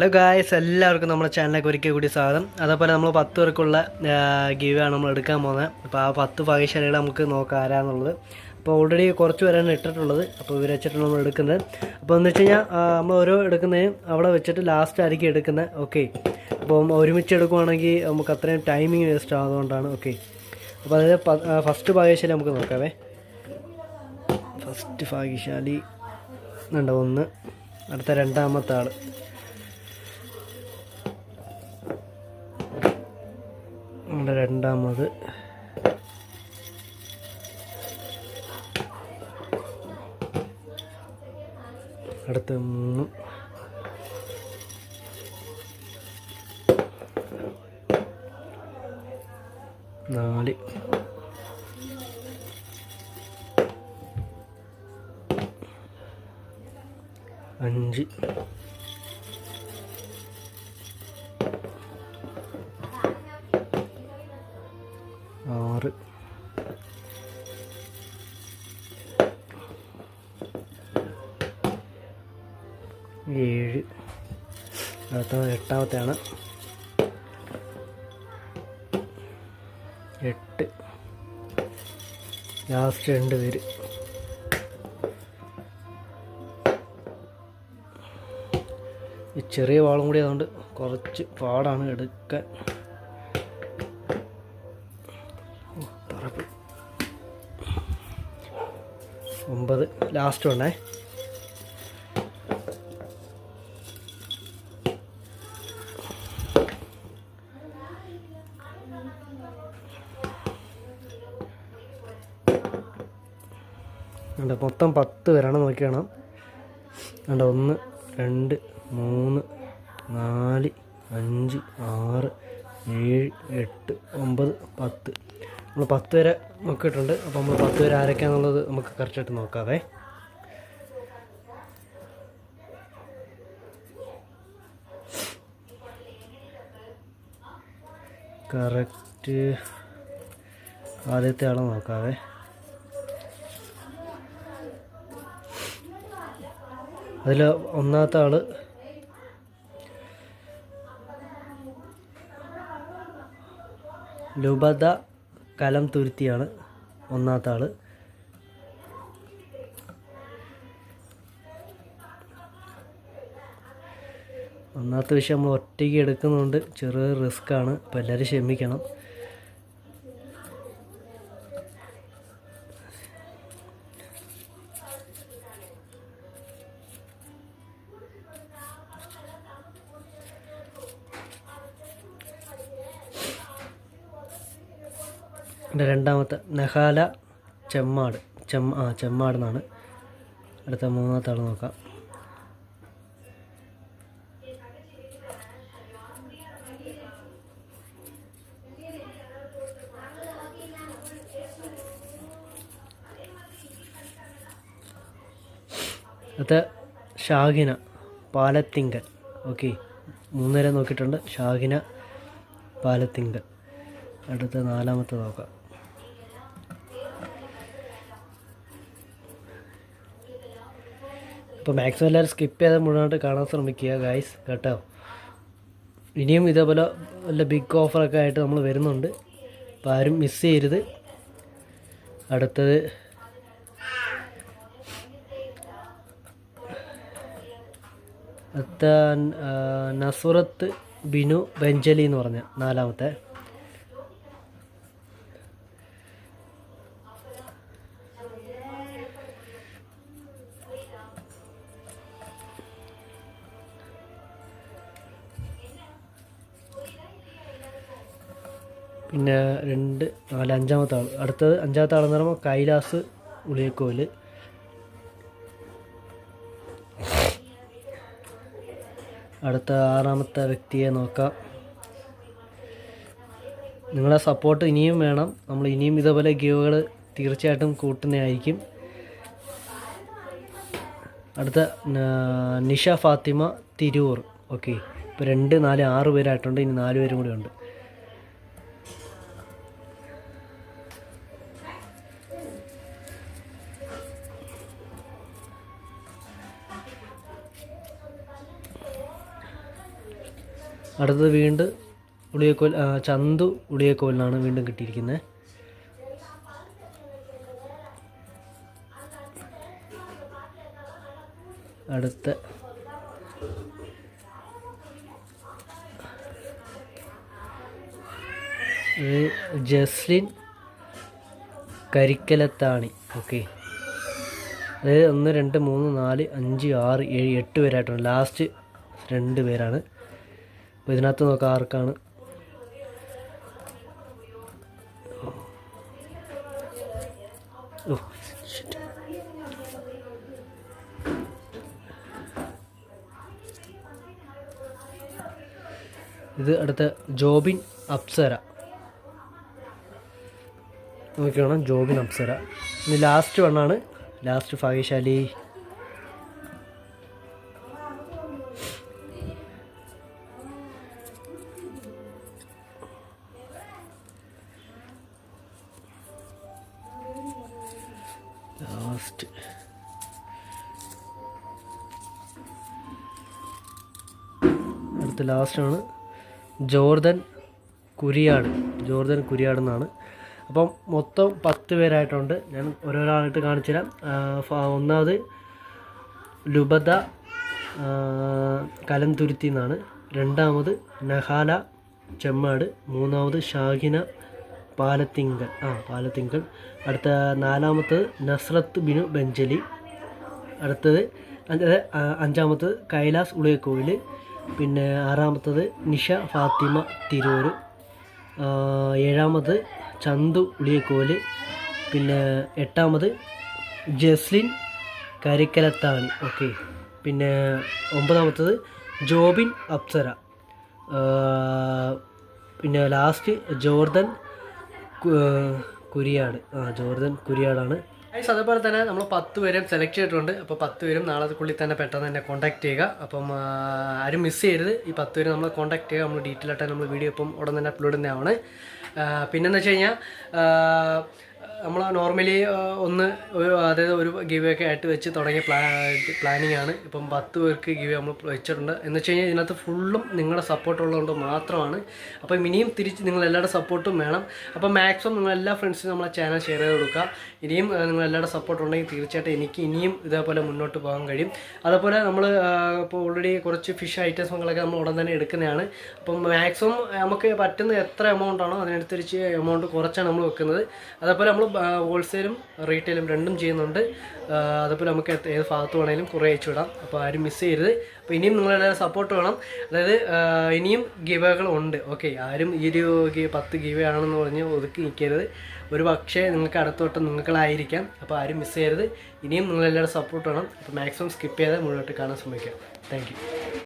Hello guys എല്ലാവർക്കും നമ്മുടെ ചാനലിലേക്ക് ഒരിക്കൽ കൂടി സ്വാഗതം. അതേപോലെ നമ്മൾ പത്ത് പേർക്കുള്ള ആണ് നമ്മൾ എടുക്കാൻ പോകുന്നത്. അപ്പോൾ ആ പത്ത് ഭാഗ്യശാലികൾ നമുക്ക് നോക്കാം ആരാന്നുള്ളത്. അപ്പോൾ ഓൾറെഡി കുറച്ച് പേരാണ് ഇട്ടിട്ടുള്ളത്. അപ്പോൾ ഇവരെ വെച്ചിട്ടാണ് നമ്മൾ എടുക്കുന്നത്. അപ്പോൾ എന്ന് വെച്ച് കഴിഞ്ഞാൽ നമ്മൾ ഓരോ എടുക്കുന്നതിനും അവിടെ വെച്ചിട്ട് ലാസ്റ്റ് ആയിരിക്കും എടുക്കുന്നത്. ഓക്കെ അപ്പം ഒരുമിച്ച് എടുക്കുവാണെങ്കിൽ നമുക്ക് അത്രയും ടൈമിങ് വേസ്റ്റ് ആവുന്നതുകൊണ്ടാണ്. ഓക്കെ അപ്പോൾ അതായത് ഫസ്റ്റ് ഭാഗ്യശാലി നമുക്ക് നോക്കാവേ. ഫസ്റ്റ് ഭാഗ്യശാലി ഉണ്ട് ഒന്ന്? അടുത്ത രണ്ടാമത്തെ ആൾ രണ്ടാമത്. അടുത്ത മൂന്ന്. നാല്. അഞ്ച്. അടുത്ത എട്ടാമത്തെയാണ്. എട്ട്. ലാസ്റ്റ് രണ്ട് പേര്. ഈ ചെറിയ വാളും കൂടി അതുകൊണ്ട് കുറച്ച് പാടാണ് എടുക്കാൻ. ഒമ്പത്. ലാസ്റ്റ് ഉണ്ടേ ഉണ്ട് മൊത്തം പത്ത് പേരാണ് നോക്കിയാണ്? ഉണ്ട് ഒന്ന് രണ്ട് മൂന്ന് നാല് അഞ്ച് ആറ് ഏഴ് എട്ട് ഒമ്പത് പത്ത്. നമ്മൾ പത്ത് പേരെ നോക്കിയിട്ടുണ്ട്. അപ്പോൾ നമ്മൾ പത്ത് പേര് ആരൊക്കെയാണെന്നുള്ളത് നമുക്ക് കറക്റ്റായിട്ട് നോക്കാവേ. കറക്റ്റ് ആദ്യത്തെ ആളെ നോക്കാവേ. അതിൽ ഒന്നാമത്തെ ആൾ ലുബദ കലം തുരുത്തിയാണ് ഒന്നാമത്തെ ആൾ ഒന്നാമത്തെ വിഷയം നമ്മൾ ഒറ്റയ്ക്ക് എടുക്കുന്നതുകൊണ്ട് ചെറിയ റിസ്ക്കാണ്. അപ്പോൾ എല്ലാവരും ക്ഷമിക്കണം. എന്റെ രണ്ടാമത്തെ നഹാല ചെമ്മാട് ചെമ്മ ആ ചെമ്മാട് എന്നാണ്. അടുത്ത മൂന്നാമത്തെ ആൾ നോക്കാം. അടുത്ത ഷാഹിന പാലത്തിങ്കൽ. ഓക്കെ മൂന്നര നോക്കിയിട്ടുണ്ട്. ഷാഹിന പാലത്തിങ്കൽ. അടുത്ത നാലാമത്തെ നോക്കാം. ഇപ്പോൾ മാക്സിമം എല്ലാവരും സ്കിപ്പ് ചെയ്ത് മുഴുവനായിട്ട് കാണാൻ ശ്രമിക്കുക ഗായ്സ് കേട്ടോ? ഇനിയും ഇതേപോലെ വല്ല ബിഗ് ഓഫറൊക്കെ ആയിട്ട് നമ്മൾ വരുന്നുണ്ട്. അപ്പോൾ ആരും മിസ് ചെയ്യരുത്. അടുത്തത്. നസുറത്ത് ബിനു ബെഞ്ചലി എന്ന് പറഞ്ഞ നാലാമത്തെ. പിന്നെ രണ്ട് നാല് അഞ്ചാമത്തെ ആൾ അടുത്തത് അഞ്ചാമത്തെ ആളെന്ന് പറയുമ്പോൾ കൈലാസ് ഉളിയക്കോൽ അടുത്ത ആറാമത്തെ വ്യക്തിയെ നോക്കാം. നിങ്ങളെ സപ്പോർട്ട് ഇനിയും വേണം. നമ്മൾ ഇനിയും ഇതേപോലെ ഗീവുകൾ തീർച്ചയായിട്ടും കൂട്ടുന്നതായിരിക്കും അടുത്ത നിഷ ഫാത്തിമ തിരൂർ. ഓക്കെ. ഇപ്പോൾ രണ്ട് നാല് ആറ് പേരായിട്ടുണ്ട്. ഇനി നാല് പേരും കൂടി ഉണ്ട്. അടുത്തത് വീണ്ടും ഉളിയക്കോൽ ചന്തു ഉളിയക്കോലിനാണ് വീണ്ടും കിട്ടിയിരിക്കുന്നത്. അടുത്ത. ജസ്ലിൻ കരിക്കലത്താണി. ഓക്കെ. അതായത് ഒന്ന് രണ്ട് മൂന്ന് നാല് അഞ്ച് ആറ് ഏഴ് എട്ട് പേരായിട്ടുണ്ട്. ലാസ്റ്റ് രണ്ട് പേരാണ്. അപ്പോൾ ഇതിനകത്ത് നോക്കാം ആർക്കാണ്. ഇത് അടുത്ത ജോബിൻ അപ്സര. നോക്കിയാണ് ജോബിൻ അപ്സര. ഇനി ലാസ്റ്റ് വണ്ണാണ് ലാസ്റ്റ് ഭാഗ്യശാലി അടുത്ത ലാസ്റ്റാണ് ജോർദൻ കുരിയാട്. ജോർദൻ കുരിയാട് എന്നാണ്. അപ്പം മൊത്തം പത്ത് പേരായിട്ടുണ്ട്. ഞാൻ ഓരോരാളായിട്ട് കാണിച്ചു തരാം ഒന്നാമത് ലുബദ കലന്തുരുത്തി എന്നാണ്. രണ്ടാമത് നഹാല ചെമ്മാട്. മൂന്നാമത് ഷാഹിന പാലത്തിങ്കൽ. ആ പാലത്തിങ്കൽ. അടുത്ത നാലാമത്തത് നസ്രത്ത് ബിനു ബെഞ്ചലി. അടുത്തത് അഞ്ച് അഞ്ചാമത്തത് കൈലാസ് ഉളിയക്കോവിൽ പിന്നെ ആറാമത്തത് നിഷ ഫാത്തിമ തിരൂർ ഏഴാമത് ചന്തു ഉളിയക്കോൽ. പിന്നെ എട്ടാമത് ജസ്ലിൻ കരിക്കലത്താണി. ഓക്കെ. പിന്നെ ഒമ്പതാമത്തത് ജോബിൻ അപ്സര. പിന്നെ ലാസ്റ്റ് ജോർദൻ കുരിയാട്. ആ ജോർദൻ കുരിയാടാണ്. ഗൈസ് അതേപോലെ തന്നെ നമ്മൾ പത്ത് പേരും സെലക്ട് ചെയ്തിട്ടുണ്ട്. അപ്പോൾ പത്ത് പേരും നാളെക്കുള്ളിൽ തന്നെ പെട്ടെന്ന് തന്നെ കോൺടാക്ട് ചെയ്യുക. അപ്പം ആരും മിസ് ചെയ്യരുത്. ഈ പത്ത് പേര് നമ്മൾ കോൺടാക്ട് ചെയ്യുക. നമ്മൾ ഡീറ്റെയിൽ ആയിട്ട് നമ്മൾ വീഡിയോ ഇപ്പം ഉടൻ തന്നെ അപ്ലോഡ് തന്നെയാണ് പിന്നെന്ന് വെച്ച് കഴിഞ്ഞാൽ നമ്മൾ നോർമലി ഒന്ന് ഒരു അതായത് ഒരു ഗിവ് ഒക്കെ ആയിട്ട് വെച്ച് തുടങ്ങിയ പ്ലാ പ്ലാനിങ് ആണ്. ഇപ്പം പത്ത് പേർക്ക് ഗിവ് നമ്മൾ വെച്ചിട്ടുണ്ട്. എന്ന് വെച്ച് കഴിഞ്ഞാൽ ഇതിനകത്ത് ഫുള്ളും നിങ്ങളുടെ സപ്പോർട്ട് ഉള്ളതുകൊണ്ട് മാത്രമാണ്. അപ്പം ഇനിയും തിരിച്ച് നിങ്ങൾ എല്ലാവരുടെ സപ്പോർട്ടും വേണം. അപ്പം മാക്സിമം നിങ്ങൾ എല്ലാ ഫ്രണ്ട്സിനും നമ്മളെ ചാനൽ ഷെയർ ചെയ്ത് കൊടുക്കുക. ഇനിയും നിങ്ങളെല്ലാവരുടെ സപ്പോർട്ട് ഉണ്ടെങ്കിൽ തീർച്ചയായിട്ടും എനിക്ക് ഇനിയും ഇതേപോലെ മുന്നോട്ട് പോകാൻ കഴിയും. അതേപോലെ നമ്മൾ ഇപ്പോൾ ഓൾറെഡി കുറച്ച് ഫിഷ് ഐറ്റംസുകളൊക്കെ നമ്മൾ ഉടൻ തന്നെ എടുക്കുന്നതാണ്. അപ്പം മാക്സിമം നമുക്ക് പറ്റുന്ന എത്ര എമൗണ്ട് ആണോ അതിനനുസരിച്ച് എമൗണ്ട് കുറച്ചാണ് നമ്മൾ വെക്കുന്നത്. അതേപോലെ നമ്മൾ ഹോൾസെയിലും റീറ്റെയിലും രണ്ടും ചെയ്യുന്നുണ്ട്. അതുപോലെ നമുക്ക് ഏത് ഭാഗത്ത് വേണമെങ്കിലും കുറേ അയച്ചു വിടാം. അപ്പോൾ ആരും മിസ് ചെയ്യരുത്. അപ്പോൾ ഇനിയും നിങ്ങളെല്ലാവരും സപ്പോർട്ട് വേണം. അതായത് ഇനിയും ഗിവകൾ ഉണ്ട്. ഓക്കെ ആരും ഈ ഒരു പത്ത് ഗിവ ആണെന്ന് പറഞ്ഞ് ഒതുക്കി നിൽക്കരുത് ഒരു പക്ഷേ നിങ്ങൾക്ക് അടുത്തോട്ട് നിങ്ങൾക്കളായിരിക്കാം അപ്പോൾ ആരും മിസ് ചെയ്യരുത്. ഇനിയും നിങ്ങളെല്ലാവരും സപ്പോർട്ട് വേണം. അപ്പോൾ മാക്സിമം സ്കിപ്പ് ചെയ്താൽ മുന്നോട്ട് കാണാൻ ശ്രമിക്കാം. താങ്ക്